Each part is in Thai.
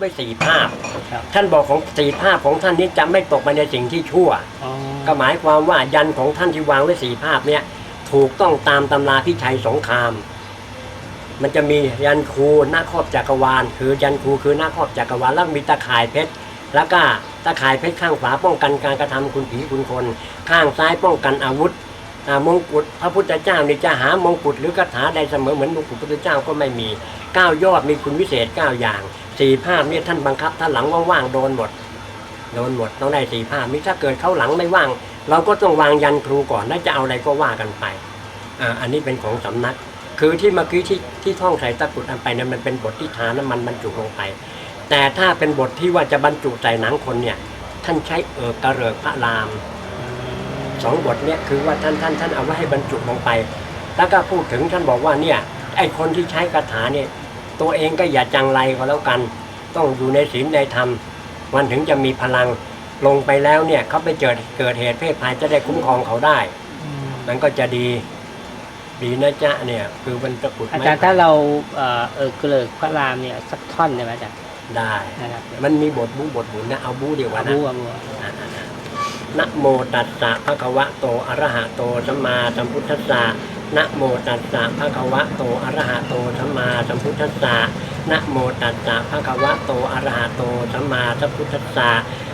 ไว้สี่ภาพ ครับท่านบอกของสี่ภาพของท่านนี้จะไม่ตกไปในสิ่งที่ชั่ว อ๋อก็หมายความว่ายันของท่านที่วางไว้สี่ภาพเนี่ยถูกต้องตามตำราพิชัยสงคราม มันจะมียันครูหน้าครอบจักรวาล คือยันครูคือหน้าครอบจักรวาลแล้วมีตะข่ายเพชรแล้วก็ตะข่ายเพชรข้างขวาป้องกันการกระทำคุณผีคุณคน ข้างซ้ายป้องกันอาวุธอ่า มงกุฎพระพุทธเจ้านี่จะหามงกุฎหรือคาถาใดเสมอเหมือนมงกุฎพระพุทธเจ้าก็ไม่มีเก้ายอดมีคุณวิเศษเก้าอย่างสี่ภาพเนี่ยท่านบังคับท่านหลังว่างๆโดนหมดโดนหมดต้องได้สี่ภาพมิถ้าเกิดเขาหลังไม่ว่าง เราก็ต้องวางยันครูก่อนแล้วจะเอาอะไรก็ว่ากันไปอ่าอันนี้เป็นของสำนัก คือที่เมื่อกี้ที่ที่ท่องใส่ตะกรุดอันไปเนี่ยมันเป็นบทที่ทาน้ำมันบรรจุลงไป แต่ถ้าเป็นบทที่ว่าจะบรรจุใส่หนังคนเนี่ยท่านใช้เอิกกระเริกพระราม สองบทเนี่ยคือว่าท่านท่านท่านเอาไว้ให้บรรจุลงไป แล้วก็พูดถึงท่านบอกว่าเนี่ยไอคนที่ใช้คาถาเนี่ยตัวเองก็อย่าจังไรก็แล้วกัน ต้องอยู่ในศีลในธรรม มันถึงจะมีพลังลงไปแล้วเนี่ยเขาไปเกิดเกิดเหตุเพศภัยจะได้คุ้มครองเขาได้ มันก็จะดีดีนะจ๊ะเนี่ยคือมันตะกรุดอาไม้จารย์ถ้าเราเอ่อเออเกลิกพระรามเนี่ยสักท่อนได้ไหมอาจารย์ได้นะครับมันมีบทบูบทบุญนะเอาบูเดียวกันนะบูอะบู นะโมตัสสะภะคะวะโตอะระหะโตสัมมาสัมพุทธัสสะนะโมตัสสะภะคะวะโตอะระหะโตสัมมาสัมพุทธัสสะนะโมตัสสะภะคะวะโตอะระหะโตสัมมาสัมพุทธัสสะ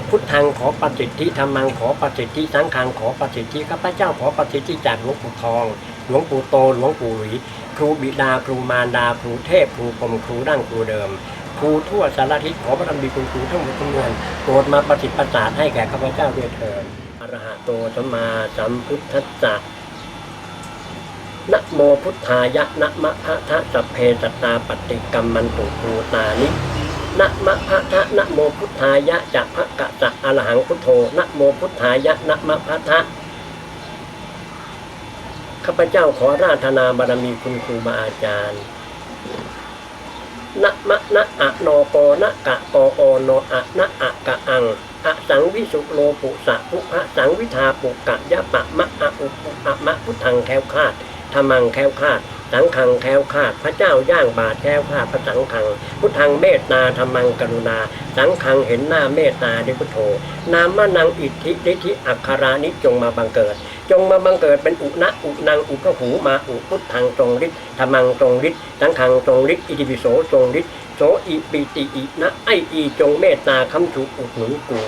พุทธังขอปฏิทธิธรรมังขอปฏิทธิสังฆังขอปฏิทธิข้าพเจ้าขอปฏิทธิจากหลวงปู่ทอง หลวงปู่โตหลวงปู่หลีครูบิดาครูมารดาครูเทพครูพรมครูดั้งครูเดิม ครูทั่วสารทิศขอพระธรรมดีคุณครูทั้งหมดทั้งมวลโปรดมาประสิทธิ์ประสาทให้แก่ข้าพเจ้าด้วยเถิดอรหะโตสัมมาสัมพุทธัสสะนะโมพุทธายะนะมะพะทะสัพเพสัตตาปฏิกรรมมันตุภูตานินะมะพะทะนะโมพุทธายะจะพะกะจะอรหังพุทโธนะโมพุทธายะนะมะพะทะข้าพเจ้าขอราธนาบารมีคุณครูบาอาจารย์ นะมะนะอะโนโปนะกะโอโอโนอะนะอะกะอังอะสังวิสุโลปุสะปุพะสังวิทาปุกะยะปะมะอะอุปุอะมะพุทธังแค้วคาดธรรมังแค้วคาด สังฆังแคล้วคาดพระเจ้าย่างบาทแคล้วคาดพระสังฆัง พุทธังเมตตาธรรมังกรุณา สังฆังเห็นหน้าเมตตาดิพุทโธนามนังอิทธิฤทธิอัคคารานิจงมาบังเกิด จงมาบังเกิดเป็นอุณะอุนังอุพหูมาอุพุทธังทรงฤทธิ์ธรรมังทรงฤทธิ์สังฆังทรงฤทธิ์อิติปิโสทรงฤทธิ์โสอิปิติอินะไออีจงเมตตาคำชูอุดหนุนกู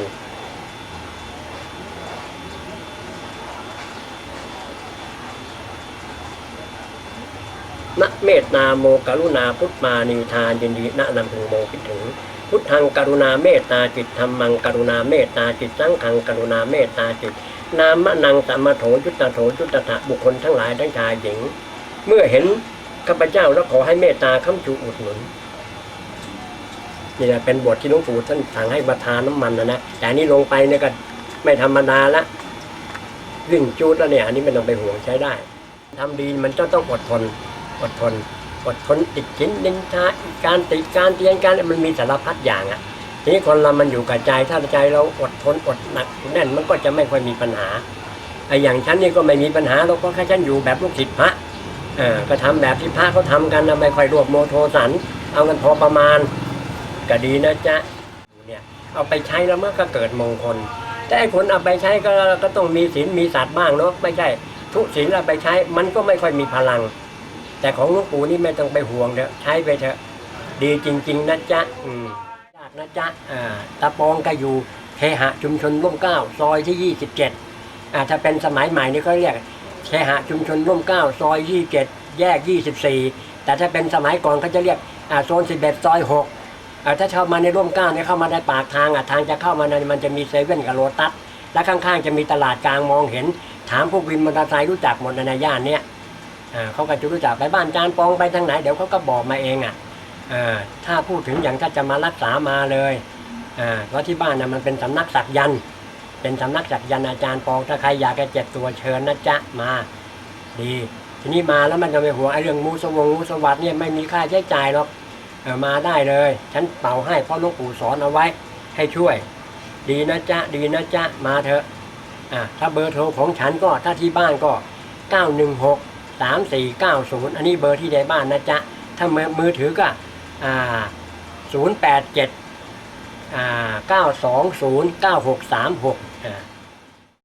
นะเมตตาโมกรุณาพุทธมานีทานยินดีนะนำพึงโมคิดถึง พุทธังกรุณาเมตตาจิตธรรมังกรุณาเมตตาจิตสังขังกรุณาเมตตาจิต นามะนังสัมมาโถยุตตโถยุตตะบุคคลทั้งหลายทั้งชายหญิง เมื่อเห็นข้าพเจ้าแล้วขอให้เมตตาค้ำชูอุดหนุนนี่แหละเป็นบทที่หลวงปู่ท่านสั่งให้มาทานน้ำมันนะนะแต่นี้ลงไปเนี่ยก็ไม่ธรรมดาละวิ่งจูดแล้วเนี่ยอันนี้ไม่ต้องไปห่วงใช้ได้ทำดีมันก็ต้องอดทน อดทน อดทนติดกินนินทาการติดการเตียนการมันมีสารพัดอย่างอะทีนี้คนเรามันอยู่กับใจถ้าใจเราอดทนอดหนักแน่นมันก็จะไม่ค่อยมีปัญหาไอ้อย่างฉันนี่ก็ไม่มีปัญหาเราก็แค่ฉันอยู่แบบลูกศิษย์พระเออก็ทำแบบที่พระเขาทำกันนะไม่ค่อยรวบโมโทสัน เอากันพอประมาณก็ดีนะจ๊ะเนี่ยเอาไปใช้แล้วเมันก็เกิดมงคล แต่ไอ้คนเอาไปใช้ก็ก็ต้องมีศีลมีสัตว์บ้างเนาะไม่ใช่ทุศีลเอาไปใช้มันก็ไม่ค่อยมีพลัง แต่ของหลวงปู่นี่ไม่ต้องไปห่วงเถอะใช้ไปเถอะดีจริง ๆนะจ๊ะอืมยากนะจ๊ะอ่าตะปองก็อยู่เคหะชุมชนร่มเกล้าซอยที่ยี่สิบเจ็ดอ่าถ้าเป็นสมัยใหม่นี่เขาเรียกเคหะชุมชนร่มเกล้าซอยยี่เจ็ดแยกยี่สิบสี่แต่ถ้าเป็นสมัยก่อนเขาจะเรียกอ่าโซนสิบเอ็ดซอยหกอ่าถ้าเข้ามาในร่มเกล้าเนี่ยเข้ามาในปากทางอะทางจะเข้ามาในมันจะมีเซเว่นกับโลตัสและข้างๆ จะมีตลาดกลางมองเห็น ถามพวกวินมอเตอร์ไซค์รู้จักหมดในย่านเนี้ย เขาก็จะรู้จักไปบ้านจานปองไปทางไหนเดี๋ยวเขาก็บอกมาเองอะอ่าถ้าพูดถึงอย่างถ้าจะมารักษามาเลยเพราะที่บ้านนะมันเป็นสำนักสักยันต์เป็นสำนักสักยันต์อาจารย์ปองถ้าใครอยากจะเจ็บตัวเชิญนะจ๊ะมาดี ทีนี้มาแล้วมันจะไม่ห่วไอ้เรื่องมูสวงมูสวัสดเนี่ยไม่มีค่าใช้จ่ายหรอกมาได้เลย ฉันเป่าให้เพราะลวงปู่สอนเอาไว้ให้ช่วย ดีนะจ๊ะดีนะจ๊ะมาเถอะอ่าถ้าเบอร์โทรของฉันก็ถ้าที่บ้านก็ 916 สามสี่เก้าศูนย์อันนี้เบอร์ที่ใดบ้านนะจ๊ะ ถ้ามือมือถือก็ศูนย์แปดเจ็ดเก้าสองศูนย์เก้าหกสามหกอ่า